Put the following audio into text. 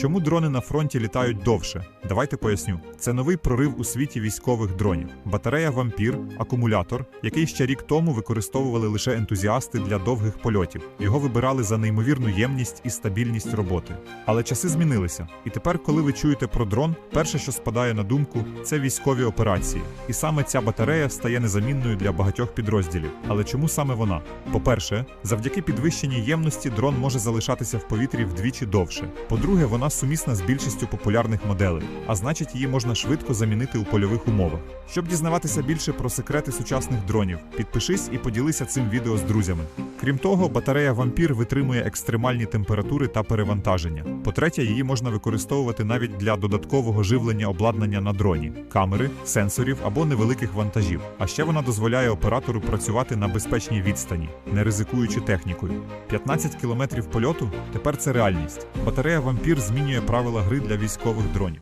Чому дрони на фронті літають довше? Давайте поясню. Це новий прорив у світі військових дронів. Батарея Вампір, акумулятор, який ще рік тому використовували лише ентузіасти для довгих польотів. Його вибирали за неймовірну ємність і стабільність роботи. Але часи змінилися. І тепер, коли ви чуєте про дрон, перше, що спадає на думку, це військові операції. І саме ця батарея стає незамінною для багатьох підрозділів. Але чому саме вона? По-перше, завдяки підвищеній ємності дрон може залишатися в повітрі вдвічі довше. По-друге, вона сумісна з більшістю популярних моделей, а значить, її можна швидко замінити у польових умовах. Щоб дізнаватися більше про секрети сучасних дронів, підпишись і поділися цим відео з друзями. Крім того, батарея Вампір витримує екстремальні температури та перевантаження. По-третє, її можна використовувати навіть для додаткового живлення обладнання на дроні, камери, сенсорів або невеликих вантажів. А ще вона дозволяє оператору працювати на безпечній відстані, не ризикуючи технікою. 15 кілометрів польоту тепер це реальність. Батарея Вампір змінює правила гри для військових дронів.